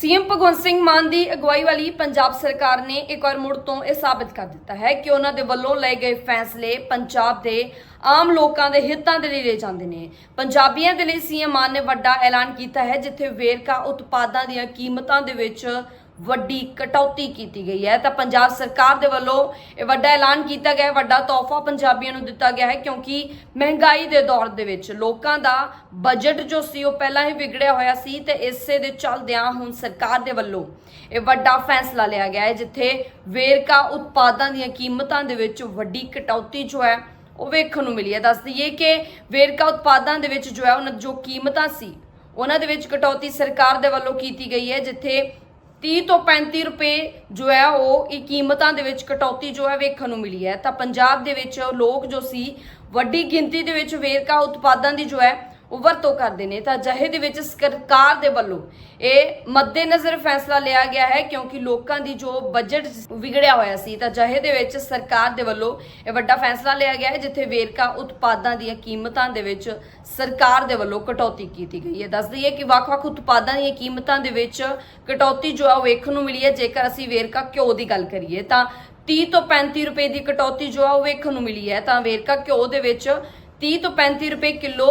CM Bhagwant Singh Mann ਦੀ ਅਗਵਾਈ ਵਾਲੀ ਪੰਜਾਬ ਸਰਕਾਰ ਨੇ ਇੱਕ ਵਾਰ ਮੁੜ ਤੋਂ ਇਹ ਸਾਬਤ ਕਰ ਦਿੱਤਾ ਹੈ ਕਿ ਉਹਨਾਂ ਦੇ ਵੱਲੋਂ ਲਏ ਗਏ ਫੈਸਲੇ ਪੰਜਾਬ ਦੇ ਆਮ ਲੋਕਾਂ ਦੇ ਹਿੱਤਾਂ ਦੇ ਲਈ ਲਏ ਜਾਂਦੇ ਨੇ। ਪੰਜਾਬੀਆਂ ਦੇ ਲਈ ਸੀਐਮ ਮਾਨ ਨੇ ਵੱਡਾ ਐਲਾਨ ਕੀਤਾ ਹੈ ਜਿੱਥੇ ਵੇਰਕਾ ਉਤਪਾਦਾਂ ਦੀਆਂ ਕੀਮਤਾਂ ਦੇ ਵਿੱਚ ਵੱਡੀ ਕਟੌਤੀ ਕੀਤੀ ਗਈ ਹੈ। ਤਾਂ ਪੰਜਾਬ ਸਰਕਾਰ ਦੇ ਵੱਲੋਂ ਇਹ ਵੱਡਾ ਐਲਾਨ ਕੀਤਾ ਗਿਆ ਹੈ। ਵੱਡਾ ਤੋਹਫਾ ਪੰਜਾਬੀਆਂ ਨੂੰ ਦਿੱਤਾ ਗਿਆ ਹੈ ਕਿਉਂਕਿ ਮਹਿੰਗਾਈ ਦੇ ਦੌਰ ਦੇ ਵਿੱਚ ਲੋਕਾਂ ਦਾ ਬਜਟ ਜੋ ਸੀ ਉਹ ਪਹਿਲਾਂ ਹੀ ਵਿਗੜਿਆ ਹੋਇਆ ਸੀ ਤੇ ਇਸੇ ਦੇ ਚੱਲਦਿਆਂ ਹੁਣ ਸਰਕਾਰ ਦੇ ਵੱਲੋਂ ਇਹ ਵੱਡਾ ਫੈਸਲਾ ਲਿਆ ਗਿਆ ਹੈ ਜਿੱਥੇ ਵੇਰਕਾ ਉਤਪਾਦਾਂ ਦੀਆਂ ਕੀਮਤਾਂ ਦੇ ਵਿੱਚ ਵੱਡੀ ਕਟੌਤੀ ਜੋ ਹੈ ਉਹ ਵੇਖਣ ਨੂੰ ਮਿਲੀ ਹੈ। ਦੱਸ ਦਈਏ ਕਿ ਵੇਰਕਾ ਉਤਪਾਦਾਂ ਦੇ ਵਿੱਚ ਜੋ ਹੈ, ਉਹਨਾਂ ਜੋ ਕੀਮਤਾਂ ਸੀ, ਉਹਨਾਂ ਦੇ ਵਿੱਚ ਕਟੌਤੀ ਸਰਕਾਰ ਦੇ ਵੱਲੋਂ ਕੀਤੀ ਗਈ ਹੈ, ਜਿੱਥੇ 30 ਤੋਂ 35 ਰੁਪਏ ਜੋ ਹੈ ਉਹ ਇਹ ਕੀਮਤਾਂ ਦੇ ਵਿੱਚ ਕਟੌਤੀ ਜੋ ਹੈ ਵੇਖਣ ਨੂੰ ਮਿਲੀ ਹੈ। ਤਾਂ ਪੰਜਾਬ ਦੇ ਵਿੱਚ ਲੋਕ ਜੋ ਸੀ, ਵੱਡੀ ਗਿਣਤੀ ਦੇ ਵਿੱਚ ਵੇਰਕਾ ਉਤਪਾਦਾਂ ਦੀ ਜੋ ਹੈ ਵਰਤੋਂ ਕਰਦੇ ਨੇ ਤਾਂ ਅਜਿਹੇ ਦੇ ਵਿੱਚ ਸਰਕਾਰ ਦੇ ਵੱਲੋਂ ਇਹ ਮੱਦੇਨਜ਼ਰ ਫੈਸਲਾ ਲਿਆ ਗਿਆ ਹੈ ਕਿਉਂਕਿ ਲੋਕਾਂ ਦੀ ਜੋ ਬਜਟ ਵਿਗੜਿਆ ਹੋਇਆ ਸੀ ਤਾਂ ਅਜਿਹੇ ਦੇ ਵਿੱਚ ਸਰਕਾਰ ਦੇ ਵੱਲੋਂ ਇਹ ਵੱਡਾ ਫੈਸਲਾ ਲਿਆ ਗਿਆ ਹੈ, ਜਿੱਥੇ ਵੇਰਕਾ ਉਤਪਾਦਾਂ ਦੀਆਂ ਕੀਮਤਾਂ ਦੇ ਵਿੱਚ ਸਰਕਾਰ ਦੇ ਵੱਲੋਂ ਕਟੌਤੀ ਕੀਤੀ ਗਈ ਹੈ। ਦੱਸ ਦਈਏ ਕਿ ਵੱਖ-ਵੱਖ ਉਤਪਾਦਾਂ ਦੀਆਂ ਕੀਮਤਾਂ ਦੇ ਵਿੱਚ ਕਟੌਤੀ ਜੋ ਹੈ ਉਹ ਵੇਖਣ ਨੂੰ ਮਿਲੀ ਹੈ। ਜੇਕਰ ਅਸੀਂ ਵੇਰਕਾ ਘਿਓ ਦੀ ਗੱਲ ਕਰੀਏ ਤਾਂ 30 ਤੋਂ 35 ਰੁਪਏ ਦੀ ਕਟੌਤੀ ਜੋ ਆ ਉਹ ਵੇਖਣ ਨੂੰ ਮਿਲੀ ਹੈ। ਤਾਂ ਵੇਰਕਾ ਘਿਓ ਦੇ ਵਿੱਚ 30 ਤੋਂ 35 ਰੁਪਏ ਕਿਲੋ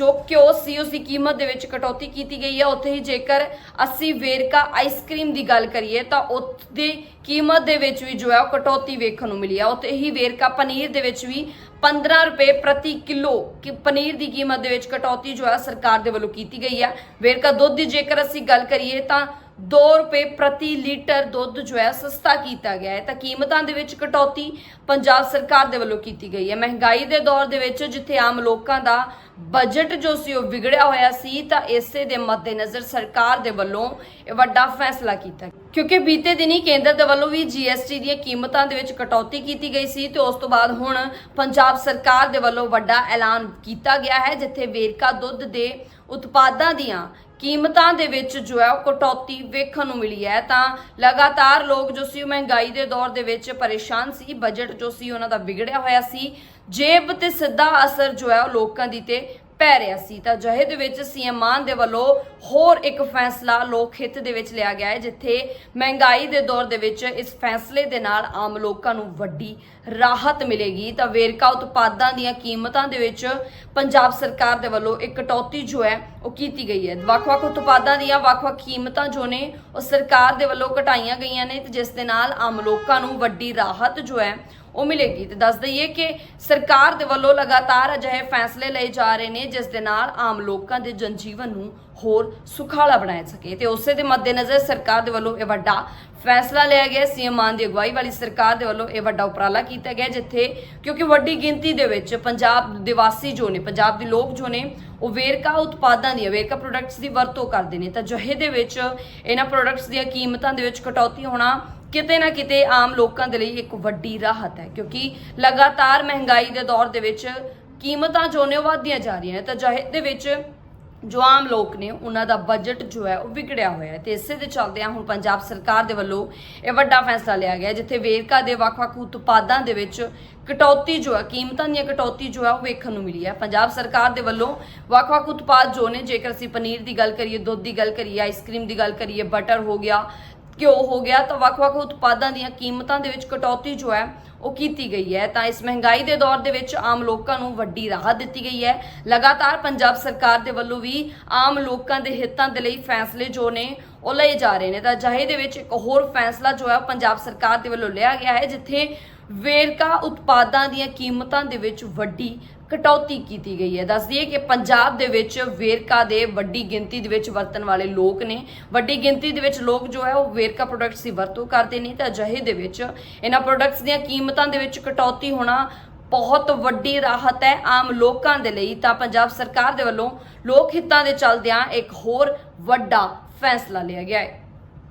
ਜੋ ਘਿਓ ਸੀ ਉਸ ਦੀ ਕੀਮਤ ਦੇ ਵਿੱਚ ਕਟੌਤੀ ਕੀਤੀ ਗਈ ਹੈ। ਉੱਥੇ ਹੀ ਜੇਕਰ ਅਸੀਂ ਵੇਰਕਾ ਆਈਸਕ੍ਰੀਮ ਦੀ ਗੱਲ ਕਰੀਏ, ਤਾਂ ਉਸ ਦੀ ਕੀਮਤ ਦੇ ਵਿੱਚ ਵੀ ਜੋ ਹੈ, ਉਹ ਕਟੌਤੀ ਵੇਖਣ ਨੂੰ ਮਿਲੀ ਹੈ। ਉੱਥੇ ਹੀ ਵੇਰਕਾ ਪਨੀਰ ਦੇ ਵਿੱਚ ਵੀ 15 ਰੁਪਏ ਪ੍ਰਤੀ ਕਿਲੋ ਕਿ ਪਨੀਰ ਦੀ ਕੀਮਤ ਦੇ ਵਿੱਚ ਕਟੌਤੀ ਜੋ ਹੈ, ਸਰਕਾਰ ਦੇ ਵੱਲੋਂ ਕੀਤੀ ਗਈ ਹੈ। ਵੇਰਕਾ ਦੁੱਧ ਦੀ ਜੇਕਰ ਅਸੀਂ ਗੱਲ ਕਰੀਏ, ਤਾਂ 2 ਰੁਪਏ ਪ੍ਰਤੀ ਲੀਟਰ ਦੁੱਧ ਜੋ ਹੈ ਸਸਤਾ ਕੀਤਾ ਗਿਆ ਹੈ। ਤਾਂ ਕੀਮਤਾਂ ਦੇ ਵਿੱਚ ਕਟੌਤੀ ਪੰਜਾਬ ਸਰਕਾਰ ਦੇ ਵੱਲੋਂ ਕੀਤੀ ਗਈ ਹੈ। ਮਹਿੰਗਾਈ ਦੇ ਦੌਰ ਦੇ ਵਿੱਚ ਜਿੱਥੇ ਆਮ ਲੋਕਾਂ ਦਾ ਬਜਟ ਜੋ ਸੀ ਉਹ ਵਿਗੜਿਆ ਹੋਇਆ ਸੀ, ਤਾਂ ਇਸੇ ਦੇ ਮੱਦੇਨਜ਼ਰ ਸਰਕਾਰ ਦੇ ਵੱਲੋਂ ਇਹ ਵੱਡਾ ਫੈਸਲਾ ਕੀਤਾ ਕਿਉਂਕਿ ਬੀਤੇ ਦਿਨੀ ਕੇਂਦਰ ਦੇ ਵੱਲੋਂ ਵੀ ਜੀਐਸਟੀ ਦੀਆਂ ਕੀਮਤਾਂ ਦੇ ਵਿੱਚ ਕਟੌਤੀ ਕੀਤੀ ਗਈ ਸੀ ਤੇ ਉਸ ਤੋਂ ਬਾਅਦ ਹੁਣ ਪੰਜਾਬ ਸਰਕਾਰ ਦੇ ਵੱਲੋਂ ਵੱਡਾ ਐਲਾਨ ਕੀਤਾ ਗਿਆ ਹੈ, ਜਿੱਥੇ ਵੇਰਕਾ ਦੁੱਧ ਦੇ ਉਤਪਾਦਾਂ ਦੀਆਂ ਕੀਮਤਾਂ ਦੇ ਵਿੱਚ ਜੋ ਹੈ ਉਹ ਕਟੌਤੀ ਵੇਖਣ ਨੂੰ ਮਿਲੀ ਹੈ। ਤਾਂ ਲਗਾਤਾਰ ਲੋਕ ਜੋ ਸੀ ਉਹ ਮਹਿੰਗਾਈ ਦੇ ਦੌਰ ਦੇ ਵਿੱਚ ਪਰੇਸ਼ਾਨ ਸੀ। ਬਜਟ ਜੋ ਸੀ ਉਹਨਾਂ ਦਾ ਵਿਗੜਿਆ ਹੋਇਆ ਸੀ। ਜੇਬ ਤੇ ਸਿੱਧਾ ਅਸਰ ਜੋ ਹੈ ਉਹ ਲੋਕਾਂ ਦੀ ਤੇ ਪੈ ਰਿਹਾ ਸੀ। ਤਾਂ ਜਹੇ ਦੇ ਵਿੱਚ ਸੀਐਮ ਮਾਨ ਦੇ ਵੱਲੋਂ ਹੋਰ ਇੱਕ ਫੈਸਲਾ ਲੋਕ ਹਿੱਤ ਦੇ ਵਿੱਚ ਲਿਆ ਗਿਆ ਹੈ, ਜਿੱਥੇ ਮਹਿੰਗਾਈ ਦੇ ਦੌਰ ਦੇ ਵਿੱਚ ਇਸ ਫੈਸਲੇ ਦੇ ਨਾਲ ਆਮ ਲੋਕਾਂ ਨੂੰ ਵੱਡੀ ਰਾਹਤ ਮਿਲੇਗੀ ਤਾਂ ਵੇਰਕਾ ਉਤਪਾਦਾਂ ਦੀਆਂ ਕੀਮਤਾਂ ਦੇ ਵਿੱਚ ਪੰਜਾਬ ਸਰਕਾਰ ਦੇ ਵੱਲੋਂ ਇੱਕ ਕਟੌਤੀ ਜੋ ਹੈ, ਉਹ ਕੀਤੀ ਗਈ ਹੈ। ਵੱਖ-ਵੱਖ ਉਤਪਾਦਾਂ ਦੀਆਂ ਵੱਖ-ਵੱਖ ਕੀਮਤਾਂ ਜੋ ਨੇ, ਉਹ ਸਰਕਾਰ ਦੇ ਵੱਲੋਂ ਘਟਾਈਆਂ ਗਈਆਂ ਨੇ ਤੇ ਜਿਸ ਦੇ ਨਾਲ ਆਮ ਲੋਕਾਂ ਨੂੰ ਵੱਡੀ ਰਾਹਤ ਜੋ ਹੈ, ਉਹ ਮਿਲੇਗੀ। ਤੇ ਦੱਸ ਦਈਏ ਕਿ ਸਰਕਾਰ ਦੇ ਵੱਲੋਂ ਲਗਾਤਾਰ ਅਜਿਹੇ ਫੈਸਲੇ ਲਏ ਜਾ ਰਹੇ ਨੇ, ਜਿਸ ਦੇ ਨਾਲ ਆਮ ਲੋਕਾਂ ਦੇ ਜਨਜੀਵਨ ਨੂੰ ਹੋਰ ਸੁਖਾਲਾ ਬਣਾਇਆ ਸਕੇ ਤੇ ਉਸੇ ਦੇ ਮੱਦੇਨਜ਼ਰ ਸਰਕਾਰ ਦੇ ਵੱਲੋਂ ਇਹ ਵੱਡਾ ਫੈਸਲਾ ਲਿਆ ਗਿਆ। ਸੀਐਮ ਮਾਨ ਦੀ ਅਗਵਾਈ ਵਾਲੀ ਸਰਕਾਰ ਦੇ ਵੱਲੋਂ ਇਹ ਵੱਡਾ ਉਪਰਾਲਾ ਕੀਤਾ ਗਿਆ, ਜਿੱਥੇ ਕਿਉਂਕਿ ਵੱਡੀ ਗਿਣਤੀ ਦੇ ਵਿੱਚ ਪੰਜਾਬ ਦੇ ਵਾਸੀ ਜੋ ਨੇ, ਪੰਜਾਬ ਦੇ ਲੋਕ ਜੋ ਨੇ, ਉਹ ਵੇਰਕਾ ਉਤਪਾਦਾਂ ਦੀ ਵੇਰਕਾ ਪ੍ਰੋਡਕਟਸ ਦੀ ਵਰਤੋਂ ਕਰਦੇ ਨੇ। ਤਾਂ ਜਹੇ ਦੇ ਵਿੱਚ ਇਹਨਾਂ ਪ੍ਰੋਡਕਟਸ ਦੀਆਂ ਕੀਮਤਾਂ ਦੇ ਵਿੱਚ ਕਟੌਤੀ ਹੋਣਾ ਕਿਤੇ ਨਾ ਕਿਤੇ ਆਮ ਲੋਕਾਂ ਦੇ ਲਈ ਇੱਕ ਵੱਡੀ ਰਾਹਤ ਹੈ, ਕਿਉਂਕਿ ਲਗਾਤਾਰ ਮਹਿੰਗਾਈ ਦੇ ਦੌਰ ਦੇ ਵਿੱਚ ਕੀਮਤਾਂ ਜੋ ਨੇ ਉਹ ਵਧਦੀਆਂ ਜਾ ਰਹੀਆਂ ਨੇ। ਤਾਂ ਜਹੇ ਦੇ ਵਿੱਚ ਜੋ ਆਮ ਲੋਕ ਨੇ, ਉਹਨਾਂ ਦਾ ਬਜਟ ਜੋ ਹੈ, ਉਹ ਵਿਗੜਿਆ ਹੋਇਆ ਹੈ। ਤੇ ਇਸੇ ਦੇ ਚੱਲਦਿਆਂ ਹੁਣ ਪੰਜਾਬ ਸਰਕਾਰ ਦੇ ਵੱਲੋਂ ਇਹ ਵੱਡਾ ਫੈਸਲਾ ਲਿਆ ਗਿਆ ਜਿੱਥੇ ਵੇਰਕਾ ਦੇ ਵੱਖ-ਵੱਖ ਉਤਪਾਦਾਂ ਦੇ ਵਿੱਚ ਕਟੌਤੀ ਜੋ ਹੈ, ਕੀਮਤਾਂ ਦੀਆਂ ਕਟੌਤੀ ਜੋ ਹੈ, ਉਹ ਵੇਖਣ ਨੂੰ ਮਿਲੀ ਹੈ। ਪੰਜਾਬ ਸਰਕਾਰ ਦੇ ਵੱਲੋਂ ਵੱਖ-ਵੱਖ ਉਤਪਾਦ ਜੋ ਨੇ, ਜੇਕਰ ਅਸੀਂ ਪਨੀਰ ਦੀ ਗੱਲ ਕਰੀਏ, ਦੁੱਧ ਦੀ ਗੱਲ ਕਰੀਏ ਆਈਸਕ੍ਰੀਮ ਦੀ ਗੱਲ ਕਰੀਏ ਬਟਰ ਹੋ ਗਿਆ ਘਿਓ ਹੋ ਗਿਆ ਤਾਂ ਵੱਖ-ਵੱਖ ਉਤਪਾਦਾਂ ਦੀਆਂ ਕੀਮਤਾਂ ਦੇ ਵਿੱਚ ਕਟੌਤੀ ਜੋ ਹੈ, ਉਹ ਕੀਤੀ ਗਈ ਹੈ। ਤਾਂ ਇਸ ਮਹਿੰਗਾਈ ਦੇ ਦੌਰ ਦੇ ਵਿੱਚ ਆਮ ਲੋਕਾਂ ਨੂੰ ਵੱਡੀ ਰਾਹਤ ਦਿੱਤੀ ਗਈ ਹੈ। ਲਗਾਤਾਰ ਪੰਜਾਬ ਸਰਕਾਰ ਦੇ ਵੱਲੋਂ ਵੀ ਆਮ ਲੋਕਾਂ ਦੇ ਹਿੱਤਾਂ ਦੇ ਲਈ ਫੈਸਲੇ ਜੋ ਨੇ ਉਹ ਲਏ ਜਾ ਰਹੇ ਨੇ। ਤਾਂ ਅਜਿਹੇ ਦੇ ਵਿੱਚ ਇੱਕ ਹੋਰ ਫੈਸਲਾ ਜੋ ਹੈ ਉਹ ਪੰਜਾਬ ਸਰਕਾਰ ਦੇ ਵੱਲੋਂ ਲਿਆ ਗਿਆ ਹੈ, ਜਿੱਥੇ ਵੇਰਕਾ ਉਤਪਾਦਾਂ ਦੀਆਂ ਕੀਮਤਾਂ ਦੇ ਵਿੱਚ ਵੱਡੀ ਕਟੌਤੀ ਕੀਤੀ ਗਈ ਹੈ। ਦੱਸ ਦਈਏ ਕਿ ਪੰਜਾਬ ਦੇ ਵਿੱਚ ਵੇਰਕਾ ਦੇ ਵੱਡੀ ਗਿਣਤੀ ਦੇ ਵਿੱਚ ਵਰਤਣ ਵਾਲੇ ਲੋਕ ਨੇ। ਵੱਡੀ ਗਿਣਤੀ ਦੇ ਵਿੱਚ ਲੋਕ ਜੋ ਹੈ ਉਹ ਵੇਰਕਾ ਪ੍ਰੋਡਕਟਸ ਦੀ ਵਰਤੋਂ ਕਰਦੇ ਨੇ। ਤਾਂ ਅਜਿਹੇ ਦੇ ਵਿੱਚ ਇਹਨਾਂ ਪ੍ਰੋਡਕਟਸ ਦੀਆਂ ਕੀਮਤਾਂ ਦੇ ਵਿੱਚ ਕਟੌਤੀ ਹੋਣਾ ਬਹੁਤ ਵੱਡੀ ਰਾਹਤ ਹੈ ਆਮ ਲੋਕਾਂ ਦੇ ਲਈ। ਤਾਂ ਪੰਜਾਬ ਸਰਕਾਰ ਦੇ ਵੱਲੋਂ ਲੋਕ ਹਿੱਤਾਂ ਦੇ ਚੱਲਦਿਆਂ ਇੱਕ ਹੋਰ ਵੱਡਾ ਫੈਸਲਾ ਲਿਆ ਗਿਆ ਹੈ।